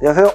안녕하세요.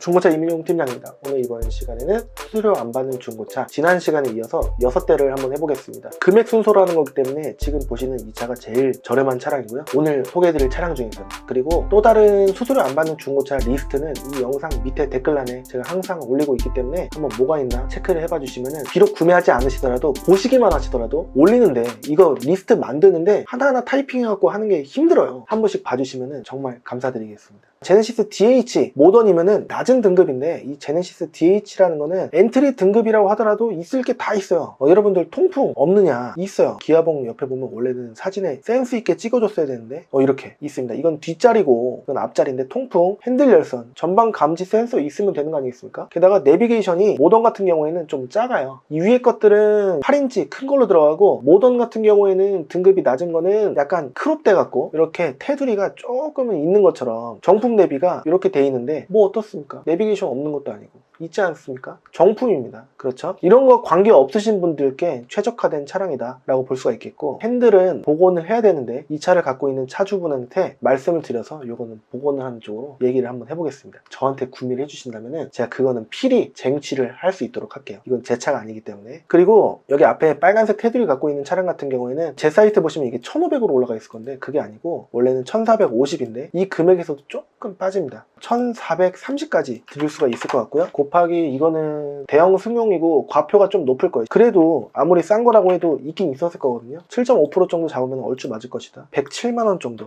중고차 이민용 팀장입니다. 오늘 이번 시간에는 수수료 안 받는 중고차 지난 시간에 이어서 6대를 한번 해보겠습니다. 금액 순서라는 거기 때문에 지금 보시는 이 차가 제일 저렴한 차량이고요. 오늘 소개해드릴 차량 중에서는 그리고 또 다른 수수료 안 받는 중고차 리스트는 이 영상 밑에 댓글란에 제가 항상 올리고 있기 때문에 한번 뭐가 있나 체크를 해봐 주시면은 비록 구매하지 않으시더라도 보시기만 하시더라도 올리는데 이거 리스트 만드는데 하나하나 타이핑해갖고 하는 게 힘들어요. 한 번씩 봐주시면은 정말 감사드리겠습니다. 제네시스 DH 모던이면은 낮은 등급인데 이 제네시스 DH라는 거는 엔트리 등급이라고 하더라도 있을 게 다 있어요. 어, 여러분들 통풍 없느냐? 있어요. 기아봉 옆에 보면 원래는 사진에 센스 있게 찍어줬어야 되는데 어, 이렇게 있습니다. 이건 뒷자리고 이건 앞자리인데 통풍, 핸들 열선, 전방 감지 센서 있으면 되는 거 아니겠습니까? 게다가 내비게이션이 모던 같은 경우에는 좀 작아요. 이 위에 것들은 8인치 큰 걸로 들어가고 모던 같은 경우에는 등급이 낮은 거는 약간 크롭 돼 갖고 이렇게 테두리가 조금은 있는 것처럼 정품 내비가 이렇게 돼 있는데 뭐 어떻습니까? 내비게이션 없는 것도 아니고 있지 않습니까? 정품입니다. 그렇죠? 이런 거 관계 없으신 분들께 최적화된 차량이다 라고 볼 수가 있겠고 핸들은 복원을 해야 되는데 이 차를 갖고 있는 차주분한테 말씀을 드려서 이거는 복원을 하는 쪽으로 얘기를 한번 해보겠습니다. 저한테 구매를 해주신다면 제가 그거는 필히 쟁취를 할 수 있도록 할게요. 이건 제 차가 아니기 때문에 그리고 여기 앞에 빨간색 테두리 갖고 있는 차량 같은 경우에는 제 사이트 보시면 이게 1500으로 올라가 있을 건데 그게 아니고 원래는 1450인데 이 금액에서도 조금 빠집니다. 1430까지 드릴 수가 있을 것 같고요. 곱하기 이거는 대형 승용이고 과표가 좀 높을 거예요. 그래도 아무리 싼 거라고 해도 있긴 있었을 거거든요. 7.5% 정도 잡으면 얼추 맞을 것이다. 107만원 정도.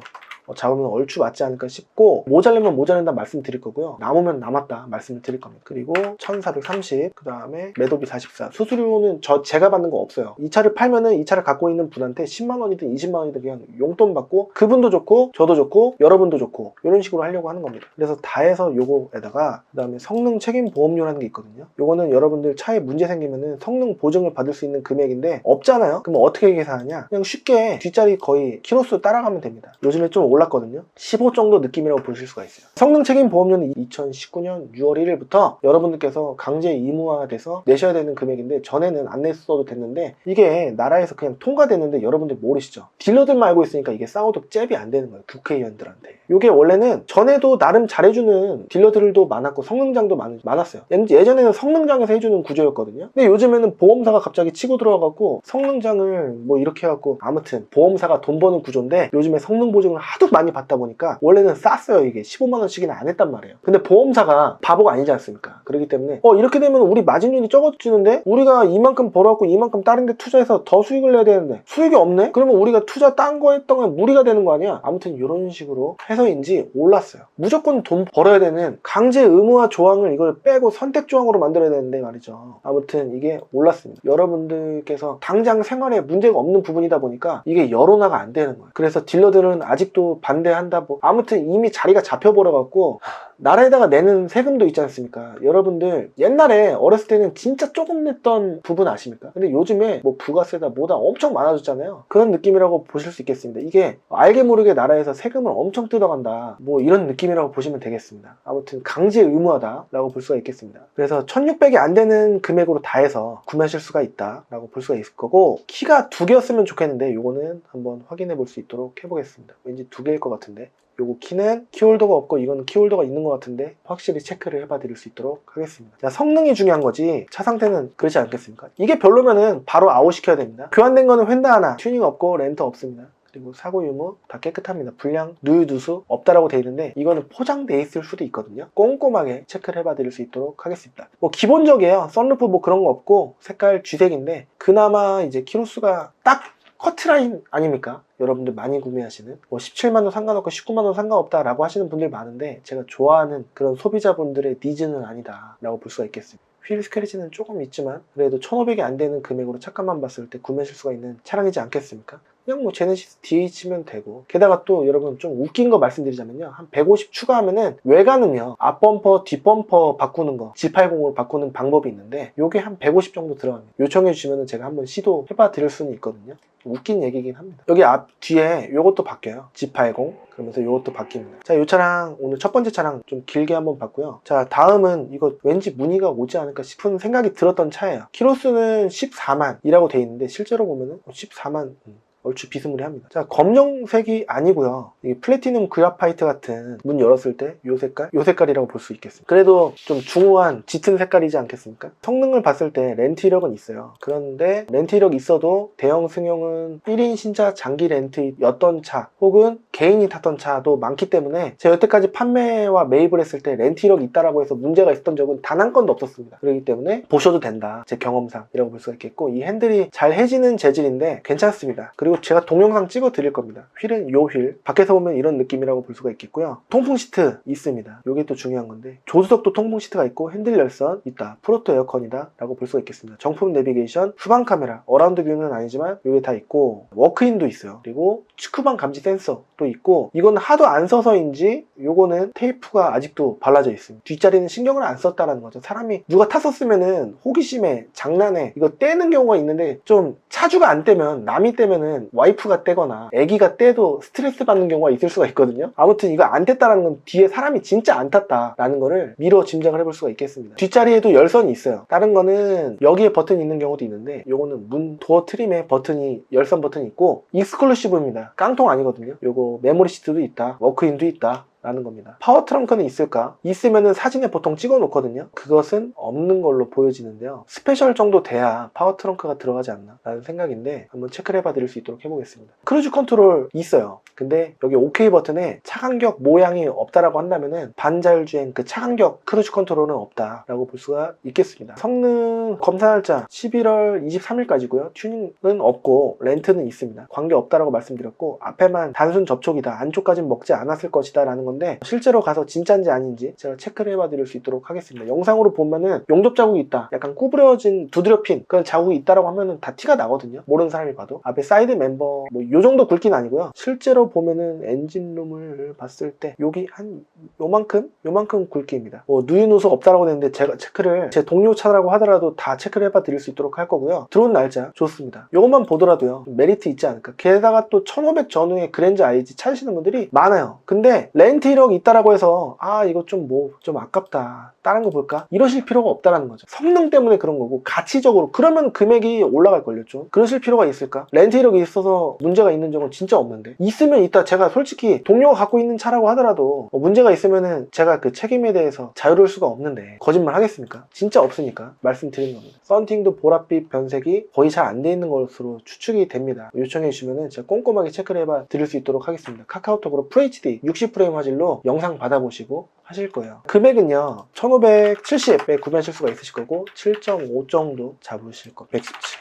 어, 잡으면 얼추 맞지 않을까 싶고 모자르면 모자른다 말씀드릴 거고요. 남으면 남았다 말씀을 드릴 겁니다. 그리고 1430 그 다음에 매도비 44 수수료는 저 제가 받는 거 없어요. 이 차를 팔면은 이 차를 갖고 있는 분한테 10만 원이든 20만 원이든 그냥 용돈 받고 그분도 좋고 저도 좋고 여러분도 좋고 이런 식으로 하려고 하는 겁니다. 그래서 다 해서 요거에다가 그 다음에 성능 책임 보험료라는 게 있거든요. 요거는 여러분들 차에 문제 생기면은 성능 보증을 받을 수 있는 금액인데 없잖아요. 그럼 어떻게 계산하냐? 그냥 쉽게 뒷자리 거의 키로수 따라가면 됩니다. 요즘에 좀 올 랐거든요. 15 정도 느낌이라고 보실 수가 있어요. 성능 책임 보험료는 2019년 6월 1일부터 여러분들께서 강제 의무화돼서 내셔야 되는 금액인데 전에는 안 냈어도 됐는데 이게 나라에서 그냥 통과됐는데 여러분들 모르시죠? 딜러들만 알고 있으니까 이게 싸워도 잽이 안 되는 거예요. 국회의원들한테. 이게 원래는 전에도 나름 잘해주는 딜러들도 많았고 성능장도 많, 많았어요. 예전에는 성능장에서 해주는 구조였거든요. 근데 요즘에는 보험사가 갑자기 치고 들어와갖고 성능장을 뭐 이렇게 해갖고 아무튼 보험사가 돈 버는 구조인데 요즘에 성능 보증을 하도 많이 받다 보니까 원래는 쌌어요 이게. 15만 원씩이나 안 했단 말이에요. 근데 보험사가 바보가 아니지 않습니까? 그렇기 때문에. 어 이렇게 되면 우리 마진율이 적어지는데? 우리가 이만큼 벌어갖고 이만큼 다른 데 투자해서 더 수익을 내야 되는데? 수익이 없네? 그러면 우리가 투자 딴 거 했던 건 무리가 되는 거 아니야? 아무튼 이런 식으로 해서인지 올랐어요. 무조건 돈 벌어야 되는 강제 의무화 조항을 이걸 빼고 선택 조항으로 만들어야 되는데 말이죠. 아무튼 이게 올랐습니다. 여러분들께서 당장 생활에 문제가 없는 부분이다 보니까 이게 여론화가 안 되는 거예요. 그래서 딜러들은 아직도 반대한다 뭐. 아무튼 이미 자리가 잡혀버려 갖고 나라에다가 내는 세금도 있지 않습니까? 여러분들 옛날에 어렸을 때는 진짜 조금 냈던 부분 아십니까? 근데 요즘에 뭐 부가세다 뭐다 엄청 많아졌잖아요. 그런 느낌이라고 보실 수 있겠습니다. 이게 알게 모르게 나라에서 세금을 엄청 뜯어간다 뭐 이런 느낌이라고 보시면 되겠습니다. 아무튼 강제 의무화다 라고 볼 수가 있겠습니다. 그래서 1600이 안 되는 금액으로 다 해서 구매하실 수가 있다 라고 볼 수가 있을 거고 키가 두 개였으면 좋겠는데 요거는 한번 확인해 볼 수 있도록 해보겠습니다. 왠지 두개 일 것 같은데 요거 키는 키홀더가 없고 이거는 키홀더가 있는 것 같은데 확실히 체크를 해봐 드릴 수 있도록 하겠습니다 자, 성능이 중요한 거지 차 상태는 그렇지 않겠습니까 이게 별로면은 바로 아웃 시켜야 됩니다 교환된 거는 휀다 하나 튜닝 없고 렌터 없습니다 그리고 사고 유무 다 깨끗합니다. 불량, 누유, 누수 없다라고 되어 있는데 이거는 포장돼 있을 수도 있거든요. 꼼꼼하게 체크를 해봐 드릴 수 있도록 하겠습니다. 뭐 기본적이에요. 썬루프 뭐 그런 거 없고 색깔 쥐색인데 그나마 이제 키로수가 딱 커트라인 아닙니까? 여러분들 많이 구매하시는 뭐 17만원 상관없고 19만원 상관없다 라고 하시는 분들 많은데 제가 좋아하는 그런 소비자분들의 니즈는 아니다 라고 볼 수가 있겠습니다. 휠 스크래치는 조금 있지만 그래도 1500이 안 되는 금액으로 차값만 봤을 때 구매하실 수가 있는 차량이지 않겠습니까? 그냥 뭐 제네시스 DH면 되고. 게다가 또 여러분 좀 웃긴 거 말씀드리자면요. 한 150 추가하면은 외관은요. 앞범퍼 뒷범퍼 바꾸는 거 G80으로 바꾸는 방법이 있는데 요게 한 150 정도 들어갑니다. 요청해 주시면은 제가 한번 시도해봐 드릴 수는 있거든요. 웃긴 얘기긴 합니다. 여기 앞 뒤에 요것도 바뀌어요. G80 그러면서 요것도 바뀝니다. 자요 차량 오늘 첫 번째 차량 좀 길게 한번 봤고요. 자 다음은 이거 왠지 문의가 오지 않을까 싶은 생각이 들었던 차예요. 키로수는 14만 이라고 돼 있는데 실제로 보면은 14만 얼추 비스무리합니다. 자, 검정색이 아니고요. 이 플래티넘 그라파이트 같은 문 열었을 때 요 색깔, 요 색깔이라고 볼 수 있겠습니다. 그래도 좀 중후한 짙은 색깔이지 않겠습니까? 성능을 봤을 때 렌트 이력은 있어요. 그런데 렌트 이력 있어도 대형 승용은 1인 신차 장기 렌트였던 차 혹은 개인이 탔던 차도 많기 때문에 제가 여태까지 판매와 매입을 했을 때 렌트 이력이 있다라고 해서 문제가 있었던 적은 단 한 건도 없었습니다. 그렇기 때문에 보셔도 된다. 제 경험상 이라고 볼 수가 있겠고 이 핸들이 잘 해지는 재질인데 괜찮습니다. 그리고 제가 동영상 찍어 드릴 겁니다. 휠은 요 휠. 밖에서 보면 이런 느낌이라고 볼 수가 있겠고요. 통풍 시트 있습니다. 이게 또 중요한 건데 조수석도 통풍 시트가 있고 핸들 열선 있다. 프로토 에어컨이다. 라고 볼 수가 있겠습니다. 정품 내비게이션, 후방 카메라, 어라운드 뷰는 아니지만 이게 다 있고 워크인도 있어요. 그리고 측후방 감지 센서도 있고 이건 하도 안 써서인지 요거는 테이프가 아직도 발라져 있습니다. 뒷자리는 신경을 안 썼다라는 거죠. 사람이 누가 탔었으면은 호기심에 장난에 이거 떼는 경우가 있는데 좀 차주가 안 떼면 남이 떼면은 와이프가 떼거나 애기가 떼도 스트레스 받는 경우가 있을 수가 있거든요. 아무튼 이거 안 뗐다라는 건 뒤에 사람이 진짜 안 탔다라는 거를 미뤄 짐작을 해볼 수가 있겠습니다. 뒷자리에도 열선이 있어요. 다른 거는 여기에 버튼이 있는 경우도 있는데 요거는 문 도어 트림에 버튼이 열선 버튼이 있고 익스클루시브입니다. 깡통 아니거든요. 요거 메모리 시트도 있다. 워크인도 있다. 라는 겁니다. 파워 트렁크는 있을까? 있으면은 사진에 보통 찍어 놓거든요. 그것은 없는 걸로 보여지는데요. 스페셜 정도 돼야 파워 트렁크가 들어가지 않나? 라는 생각인데 한번 체크를 해봐 드릴 수 있도록 해보겠습니다. 크루즈 컨트롤 있어요. 근데 여기 OK 버튼에 차간격 모양이 없다라고 한다면은 반자율주행 그 차간격 크루즈 컨트롤은 없다 라고 볼 수가 있겠습니다. 성능 검사 날짜 11월 23일까지고요. 튜닝은 없고 렌트는 있습니다. 관계 없다라고 말씀드렸고 앞에만 단순 접촉이다. 안쪽까지는 먹지 않았을 것이다 라는 건데 실제로 가서 진짜인지 아닌지 제가 체크를 해봐 드릴 수 있도록 하겠습니다. 영상으로 보면은 용접 자국이 있다. 약간 구부려진 두드려 핀 그런 자국이 있다라고 하면은 다 티가 나거든요. 모르는 사람이 봐도 앞에 사이드 멤버 뭐 요 정도 굵기는 아니고요. 실제로 보면은 엔진룸을 봤을 때 여기 한 요만큼 요만큼 굵기입니다. 뭐 누유 누수 없다라고 했는데 제가 체크를 제 동료 차라고 하더라도 다 체크를 해봐 드릴 수 있도록 할 거고요. 들어온 날짜 좋습니다. 요것만 보더라도요 메리트 있지 않을까. 게다가 또 1500 전후의 그랜저 IG 찾으시는 분들이 많아요. 근데 렌트 이력이 있다라고 해서 아 이거 좀 뭐 좀 아깝다. 다른 거 볼까? 이러실 필요가 없다라는 거죠. 성능 때문에 그런 거고 가치적으로. 그러면 금액이 올라갈 걸요 좀. 그러실 필요가 있을까? 렌트 이력이 있어서 문제가 있는 적은 진짜 없는데. 있으면 있다. 제가 솔직히 동료가 갖고 있는 차라고 하더라도 뭐 문제가 있으면은 제가 그 책임에 대해서 자유로울 수가 없는데 거짓말 하겠습니까? 진짜 없으니까 말씀드리는 겁니다. 썬팅도 보랏빛 변색이 거의 잘 안 돼 있는 것으로 추측이 됩니다. 요청해 주시면은 제가 꼼꼼하게 체크를 해봐 드릴 수 있도록 하겠습니다. 카카오톡으로 FHD 60프레임 화질 로 영상 받아보시고 하실 거예요. 금액은요, 1570에 구매하실 수가 있으실 거고, 7.5 정도 잡으실 거. 117.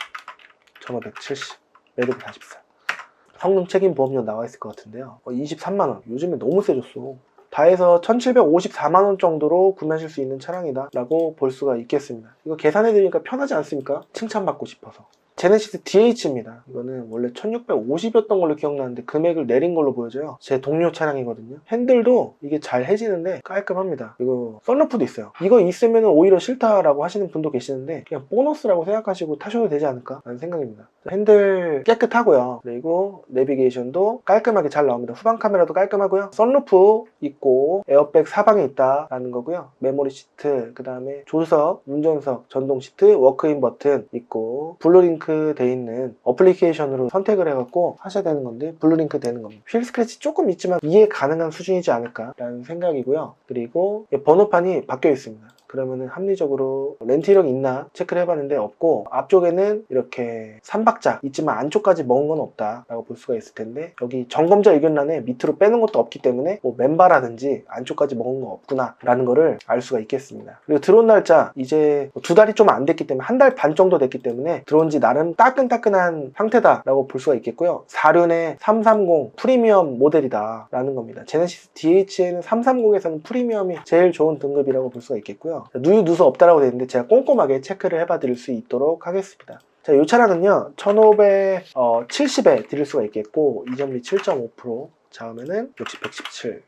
1570. 매듭 44. 성능 책임 보험료 나와 있을 것 같은데요. 23만원. 요즘에 너무 세졌어. 다 해서 1754만원 정도로 구매하실 수 있는 차량이다 라고 볼 수가 있겠습니다. 이거 계산해드리니까 편하지 않습니까? 칭찬받고 싶어서. 제네시스 DH입니다. 이거는 원래 1650이었던 걸로 기억나는데 금액을 내린 걸로 보여져요. 제 동료 차량이거든요. 핸들도 이게 잘 해지는데 깔끔합니다. 이거 썬루프도 있어요. 이거 있으면 오히려 싫다라고 하시는 분도 계시는데 그냥 보너스라고 생각하시고 타셔도 되지 않을까 라는 생각입니다. 핸들 깨끗하고요. 그리고 내비게이션도 깔끔하게 잘 나옵니다. 후방 카메라도 깔끔하고요. 썬루프 있고 에어백 사방에 있다라는 거고요. 메모리 시트, 그 다음에 조수석, 운전석, 전동 시트, 워크인 버튼 있고 블루링크 돼 있는 어플리케이션으로 선택을 해갖고 하셔야 되는 건데 블루링크 되는 겁니다. 휠 스크래치 조금 있지만 이해 가능한 수준이지 않을까라는 생각이고요. 그리고 번호판이 바뀌어 있습니다. 그러면은 합리적으로 렌트 이력 있나 체크를 해봤는데 없고 앞쪽에는 이렇게 3박자 있지만 안쪽까지 먹은 건 없다 라고 볼 수가 있을 텐데 여기 점검자 의견란에 밑으로 빼는 것도 없기 때문에 뭐 멤버라든지 안쪽까지 먹은 거 없구나 라는 거를 알 수가 있겠습니다. 그리고 들어온 날짜 이제 두 달이 좀 안 됐기 때문에 한 달 반 정도 됐기 때문에 들어온 지 나름 따끈따끈한 상태다 라고 볼 수가 있겠고요. 4륜의 330 프리미엄 모델이다 라는 겁니다. 제네시스 DH에는 330에서는 프리미엄이 제일 좋은 등급이라고 볼 수가 있겠고요 누유 누수 없다라고 되어 있는데 제가 꼼꼼하게 체크를 해봐 드릴 수 있도록 하겠습니다. 자, 이 차량은요, 1570에 드릴 수가 있겠고, 이전비 7.5% 잡으면은 역시 117.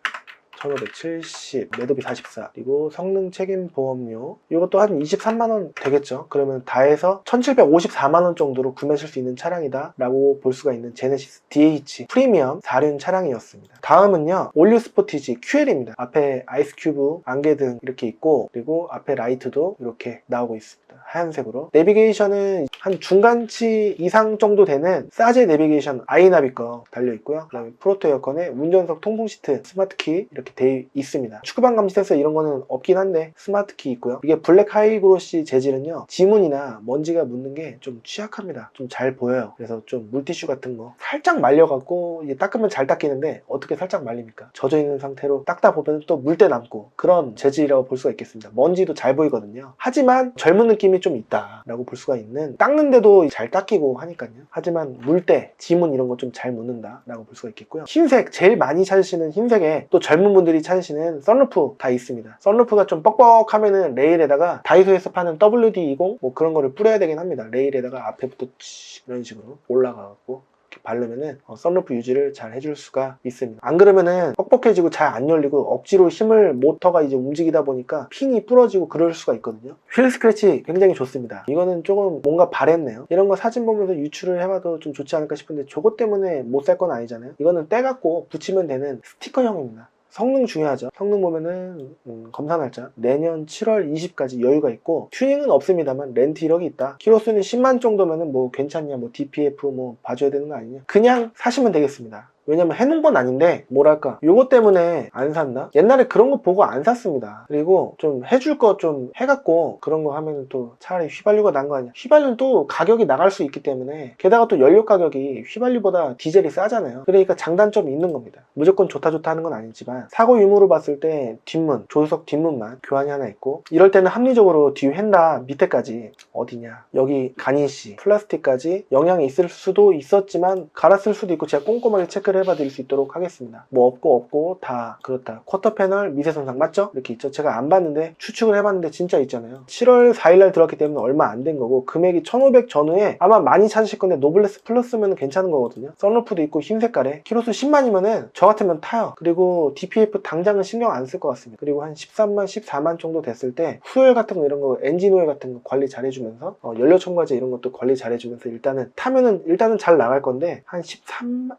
1570, 매도비 44, 그리고 성능 책임 보험료. 이것도 한 23만원 되겠죠. 그러면 다 해서 1754만원 정도로 구매하실 수 있는 차량이다. 라고 볼 수가 있는 제네시스 DH 프리미엄 4륜 차량이었습니다. 다음은요, 올류 스포티지 QL입니다. 앞에 아이스 큐브, 안개등 이렇게 있고, 그리고 앞에 라이트도 이렇게 나오고 있습니다. 하얀색으로. 내비게이션은 한 중간치 이상 정도 되는 사제 내비게이션 아이나비 거 달려 있고요. 그 다음에 프로토 에어컨에 운전석 통풍 시트, 스마트 키 이렇게 돼 있습니다. 축구방 감지 센서 이런 거는 없긴 한데 스마트 키 있고요. 이게 블랙 하이그로시 재질은요. 지문이나 먼지가 묻는 게 좀 취약합니다. 좀 잘 보여요. 그래서 좀 물티슈 같은 거 살짝 말려갖고 닦으면 잘 닦이는데 어떻게 살짝 말립니까? 젖어 있는 상태로 닦다 보면 또 물때 남고 그런 재질이라고 볼 수가 있겠습니다. 먼지도 잘 보이거든요. 하지만 젊은 느낌이 좀 있다라고 볼 수가 있는 닦는데도 잘 닦이고 하니까요. 하지만 물때, 지문 이런 거 좀 잘 묻는다라고 볼 수가 있겠고요. 흰색 제일 많이 찾으시는 흰색에 또 젊은 분들이 찾으시는 썬루프 다 있습니다. 썬루프가 좀 뻑뻑하면은 레일에다가 다이소에서 파는 WD-20 뭐 그런 거를 뿌려야 되긴 합니다. 레일에다가 앞에부터 치 이런 식으로 올라가갖고 이렇게 바르면은 어, 썬루프 유지를 잘 해줄 수가 있습니다. 안 그러면은 뻑뻑해지고 잘 안 열리고 억지로 힘을 모터가 이제 움직이다 보니까 핀이 부러지고 그럴 수가 있거든요. 휠 스크래치 굉장히 좋습니다. 이거는 조금 뭔가 바랬네요. 이런 거 사진 보면서 유출을 해봐도 좀 좋지 않을까 싶은데 저것 때문에 못 살 건 아니잖아요. 이거는 떼갖고 붙이면 되는 스티커형입니다. 성능 중요하죠. 성능 보면은 음, 검사 날짜 내년 7월 20까지 여유가 있고 튜닝은 없습니다만 렌트 1억이 있다. 키로수는 10만 정도면은 뭐 괜찮냐, 뭐 DPF 뭐 봐줘야 되는 거 아니냐. 그냥 사시면 되겠습니다. 왜냐면 해놓은 건 아닌데 뭐랄까 요거 때문에 안 샀나? 옛날에 그런 거 보고 안 샀습니다. 그리고 좀 해줄 거 좀 해갖고 그런 거 하면 또 차라리 휘발유가 난 거 아니야. 휘발유는 또 가격이 나갈 수 있기 때문에 게다가 또 연료 가격이 휘발유보다 디젤이 싸잖아요. 그러니까 장단점이 있는 겁니다. 무조건 좋다 좋다 하는 건 아니지만 사고 유무로 봤을 때 뒷문, 조수석 뒷문만 교환이 하나 있고 이럴 때는 합리적으로 뒤 휀다 밑에까지 어디냐 여기 가니시 플라스틱까지 영향이 있을 수도 있었지만 갈았을 수도 있고 제가 꼼꼼하게 체크를 해봐 드릴 수 있도록 하겠습니다. 뭐 없고 없고 다 그렇다. 쿼터 패널 미세 손상 맞죠? 이렇게 있죠. 제가 안 봤는데 추측을 해봤는데 진짜 있잖아요. 7월 4일날 들어왔기 때문에 얼마 안 된 거고 금액이 1,500 전후에 아마 많이 찾으실 건데 노블레스 플러스면 괜찮은 거거든요. 썬루프도 있고 흰 색깔에 키로수 10만이면은 저 같으면 타요. 그리고 DPF 당장은 신경 안 쓸 것 같습니다. 그리고 한 13만, 14만 정도 됐을 때 후열 같은 거 이런 거 엔진 오일 같은 거 관리 잘 해주면서 어, 연료 첨가제 이런 것도 관리 잘 해주면서 일단은 타면은 일단은 잘 나갈 건데 한 13만,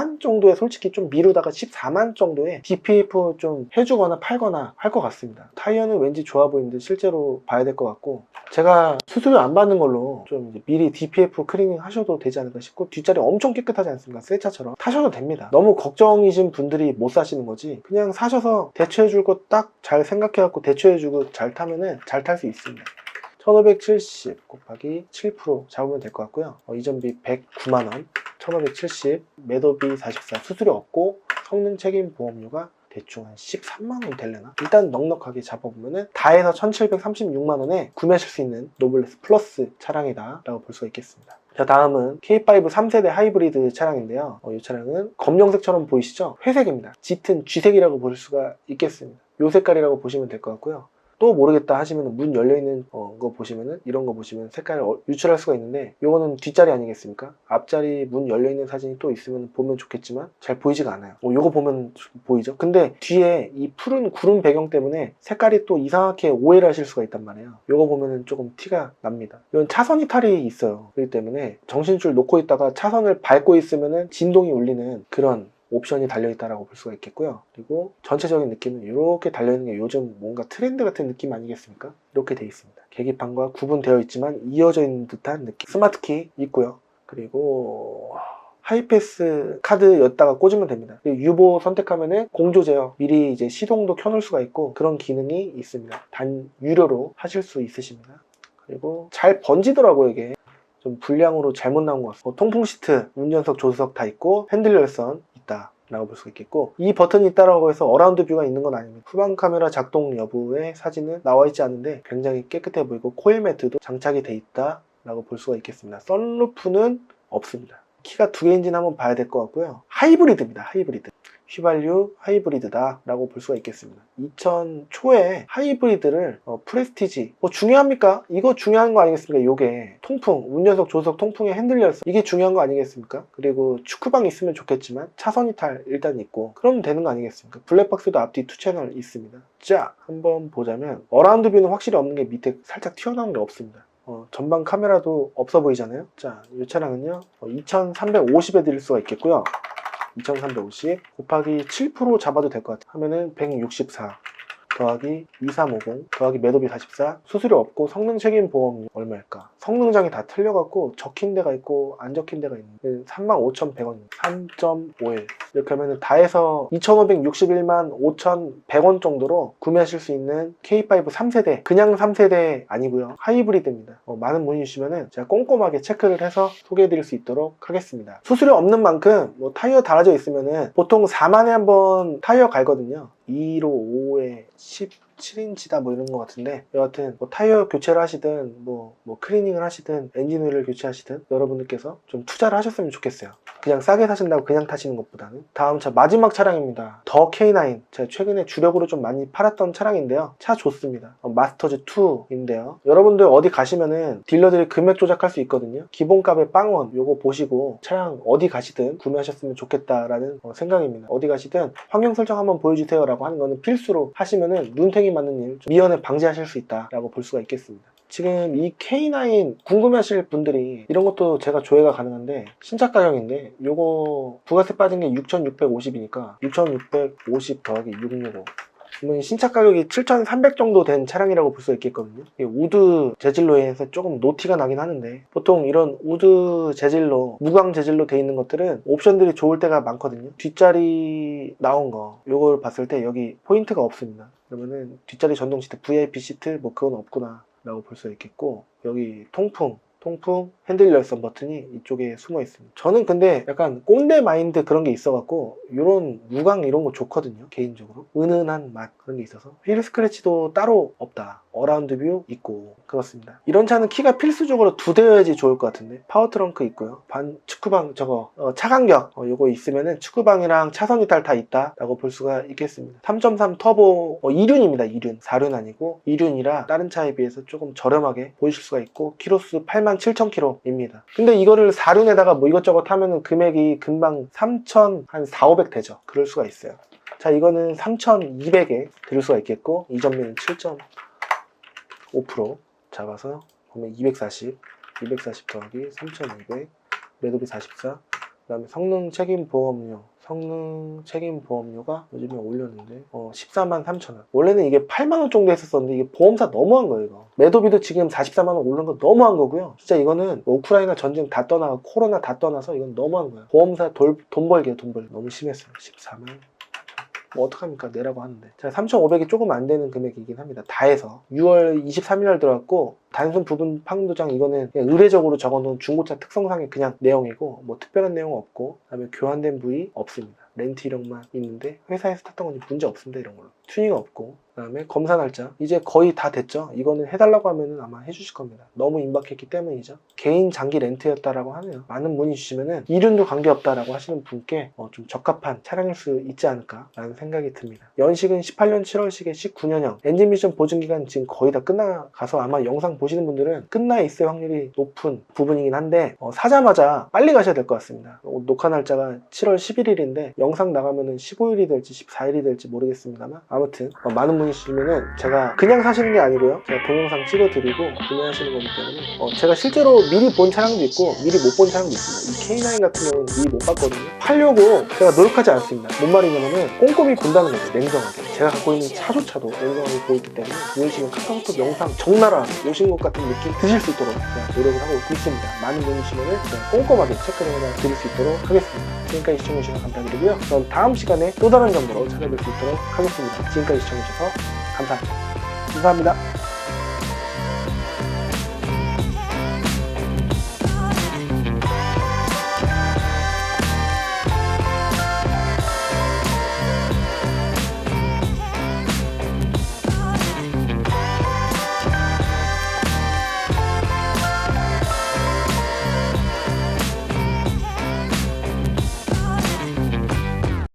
14만 정도에 솔직히 좀 미루다가 14만 정도에 DPF 좀 해주거나 팔거나 할 것 같습니다. 타이어는 왠지 좋아 보이는데 실제로 봐야 될 것 같고 제가 수수료 안 받는 걸로 좀 미리 DPF 클리닝 하셔도 되지 않을까 싶고 뒷자리 엄청 깨끗하지 않습니까? 새 차처럼 타셔도 됩니다. 너무 걱정이신 분들이 못 사시는 거지 그냥 사셔서 대처해줄 거 딱 잘 생각해갖고 대처해주고 잘 타면은 잘 탈 수 있습니다. 1570 곱하기 7% 잡으면 될 것 같고요. 어, 이전비 109만원, 1570, 매도비 44, 수수료 없고 성능 책임 보험료가 대충 한 13만원 될래나? 일단 넉넉하게 잡아보면은 다 해서 1736만원에 구매하실 수 있는 노블레스 플러스 차량이다 라고 볼 수가 있겠습니다. 자 다음은 K5 3세대 하이브리드 차량인데요. 어, 이 차량은 검정색처럼 보이시죠? 회색입니다. 짙은 쥐색이라고 볼 수가 있겠습니다. 요 색깔이라고 보시면 될 것 같고요. 또 모르겠다 하시면 문 열려있는 어, 거 보시면은 이런 거 보시면 색깔을 어- 유출할 수가 있는데 요거는 뒷자리 아니겠습니까? 앞자리 문 열려있는 사진이 또 있으면 보면 좋겠지만 잘 보이지가 않아요 어, 요거 보면 보이죠? 근데 뒤에 이 푸른 구름 배경 때문에 색깔이 또 이상하게 오해를 하실 수가 있단 말이에요 요거 보면은 조금 티가 납니다 이건 차선 이탈이 있어요 그렇기 때문에 정신줄 놓고 있다가 차선을 밟고 있으면은 진동이 울리는 그런 옵션이 달려있다라고 볼 수가 있겠고요. 그리고 전체적인 느낌은 이렇게 달려있는 게 요즘 뭔가 트렌드 같은 느낌 아니겠습니까? 이렇게 돼 있습니다. 계기판과 구분되어 있지만 이어져 있는 듯한 느낌. 스마트키 있고요. 그리고 하이패스 카드였다가 꽂으면 됩니다. 유보 선택하면은 공조 제어 미리 이제 시동도 켜놓을 수가 있고 그런 기능이 있습니다. 단 유료로 하실 수 있으십니다. 그리고 잘 번지더라고요 이게. 좀 불량으로 잘못 나온 것 같습니다. 어, 통풍 시트, 운전석, 조수석 다 있고 핸들 열선 있다. 라고 볼 수가 있겠고 이 버튼이 있다라고 해서 어라운드 뷰가 있는 건 아닙니다. 후방 카메라 작동 여부의 사진은 나와 있지 않은데 굉장히 깨끗해 보이고 코일 매트도 장착이 돼 있다 라고 볼 수가 있겠습니다. 썬루프는 없습니다. 키가 두 개인지는 한번 봐야 될 것 같고요. 하이브리드입니다. 하이브리드. 휘발유 하이브리드다 라고 볼 수가 있겠습니다. 2000 초에 하이브리드를 어, 프레스티지 뭐 중요합니까? 이거 중요한 거 아니겠습니까? 요게 통풍 운전석 조석 통풍에 핸들 열선 이게 중요한 거 아니겠습니까? 그리고 축구방 있으면 좋겠지만 차선 이탈 일단 있고 그러면 되는 거 아니겠습니까? 블랙박스도 앞뒤 투 채널 있습니다. 자 한번 보자면 어라운드 뷰는 확실히 없는 게 밑에 살짝 튀어나온 게 없습니다. 어, 전방 카메라도 없어 보이잖아요. 자, 이 차량은요, 2350에 드릴 수가 있겠고요. 2350 곱하기 7% 잡아도 될 것 같아요. 하면은 164 더하기 2350 더하기 매도비 44 수수료 없고 성능 책임 보험 얼마일까? 성능장이 다 틀려갖고 적힌 데가 있고 안 적힌 데가 있는 35,100원. 3.51 이렇게 하면은 다 해서 2,561만 5,100원 정도로 구매하실 수 있는 K5 3세대. 그냥 3세대 아니고요. 하이브리드입니다. 어, 많은 문의 주시면은 제가 꼼꼼하게 체크를 해서 소개해드릴 수 있도록 하겠습니다. 수수료 없는 만큼 뭐 타이어 달아져 있으면은 보통 4만에 한 번 타이어 갈거든요. 2로 5에 17인치다 뭐 이런 것 같은데 여하튼 뭐 타이어 교체를 하시든 뭐, 뭐 클리닝을 하시든 엔진 오일을 교체하시든 여러분들께서 좀 투자를 하셨으면 좋겠어요. 그냥 싸게 사신다고 그냥 타시는 것보다는. 다음 차 마지막 차량입니다. 더 K9 제가 최근에 주력으로 좀 많이 팔았던 차량인데요. 차 좋습니다. 어, 마스터즈 2인데요. 여러분들 어디 가시면은 딜러들이 금액 조작할 수 있거든요. 기본값의 빵원 요거 보시고 차량 어디 가시든 구매하셨으면 좋겠다라는 어, 생각입니다. 어디 가시든 환경 설정 한번 보여주세요 라고 하는 거는 필수로 하시면은 눈탱이 맞는 일 미연에 방지하실 수 있다라고 볼 수가 있겠습니다. 지금 이 K9 궁금해하실 분들이 이런 것도 제가 조회가 가능한데 신차 가격인데 요거 부가세 빠진 게 6,650이니까 6,650 더하기 665 그러면 신차 가격이 7,300 정도 된 차량이라고 볼 수 있겠거든요. 우드 재질로 해서 조금 노티가 나긴 하는데 보통 이런 우드 재질로 무광 재질로 돼 있는 것들은 옵션들이 좋을 때가 많거든요. 뒷자리 나온 거 요걸 봤을 때 여기 포인트가 없습니다. 그러면은 뒷자리 전동 시트 VIP 시트 뭐 그건 없구나 라고 볼 수 있겠고 여기 통풍 통풍 핸들 열선 버튼이 이쪽에 숨어 있습니다. 저는 근데 약간 꼰대 마인드 그런 게 있어갖고 이런 무광 이런 거 좋거든요. 개인적으로 은은한 맛 그런 게 있어서 휠 스크래치도 따로 없다. 어라운드 뷰 있고 그렇습니다. 이런 차는 키가 필수적으로 두 대여야지 좋을 것 같은데. 파워 트렁크 있고요. 반 축구방 저거 어, 차간격. 어, 요거 있으면은 축구방이랑 차선 이탈 다 있다 라고 볼 수가 있겠습니다. 3.3 터보 어, 2륜입니다 2륜. 4륜 아니고 2륜이라 다른 차에 비해서 조금 저렴하게 보이실 수가 있고 키로수 87,000km입니다. 근데 이거를 4륜에다가 뭐 이것저것 하면은 금액이 금방 3천 한 4, 500 되죠. 그럴 수가 있어요. 자 이거는 3,200에 들을 수가 있겠고 이 점미는 7 0 5% 잡아서 그러면 240, 240 더하기 3200, 매도비 44, 그 다음에 성능 책임 보험료, 성능 책임 보험료가 요즘에 올렸는데 어, 14만 3천원. 원래는 이게 8만원 정도 했었었는데 이게 보험사 너무한 거예요 이거. 매도비도 지금 44만원 올른 거 너무한 거고요. 진짜 이거는 뭐 우크라이나 전쟁 다 떠나고 코로나 다 떠나서 이건 너무한 거예요 보험사 돌, 돈 벌기에 돈벌 너무 심했어요. 14만 뭐 어떡합니까? 내라고 하는데. 자 3,500이 조금 안 되는 금액이긴 합니다. 다 해서. 6월 23일 날 들어갔고 단순 부분 판도장 이거는 의례적으로 적어놓은 중고차 특성상의 그냥 내용이고 뭐 특별한 내용 없고 그다음에 교환된 부위 없습니다 렌트 이력만 있는데 회사에서 탔던 건 문제 없습니다 이런 걸로. 튜닝 없고. 그다음에 검사 날짜. 이제 거의 다 됐죠. 이거는 해달라고 하면은 아마 해주실 겁니다. 너무 임박했기 때문이죠. 개인 장기 렌트였다라고 하네요. 많은 문의 주시면은 이륜도 관계없다라고 하시는 분께 어, 좀 적합한 차량일 수 있지 않을까라는 생각이 듭니다. 연식은 18년 7월식에 19년형. 엔진 미션 보증 기간 지금 거의 다 끝나가서 아마 영상 보시는 분들은 끝나 있을 확률이 높은 부분이긴 한데 어, 사자마자 빨리 가셔야 될 것 같습니다. 어, 녹화 날짜가 7월 11일인데 영상 나가면은 15일이 될지 14일이 될지 모르겠습니다만 아무튼 어, 많은 문의 주시면은 제가 그냥 사시는 게 아니고요. 제가 동영상 찍어드리고 구매하시는 거기 때문에 어, 제가 실제로 미리 본 차량도 있고 미리 못 본 차량도 있습니다. 이 K9 같은 경우는 미리 못 봤거든요. 팔려고 제가 노력하지 않습니다. 뭔 말이냐면은 꼼꼼히 본다는 거죠 냉정하게. 제가 갖고 있는 차조차도 냉정하게 보이기 때문에 보이시면 카카오톡 영상 적나라 오신 것 같은 느낌 드실 수 있도록 노력을 하고 있습니다. 많은 문의 주시면은 제가 꼼꼼하게 체크를 해서 드릴 수 있도록 하겠습니다 지금까지 시청해주셔서 감사드리고요. 그럼 다음 시간에 또 다른 정보로 찾아뵐 수 있도록 하겠습니다. 지금까지 시청해주셔서 감사합니다. 감사합니다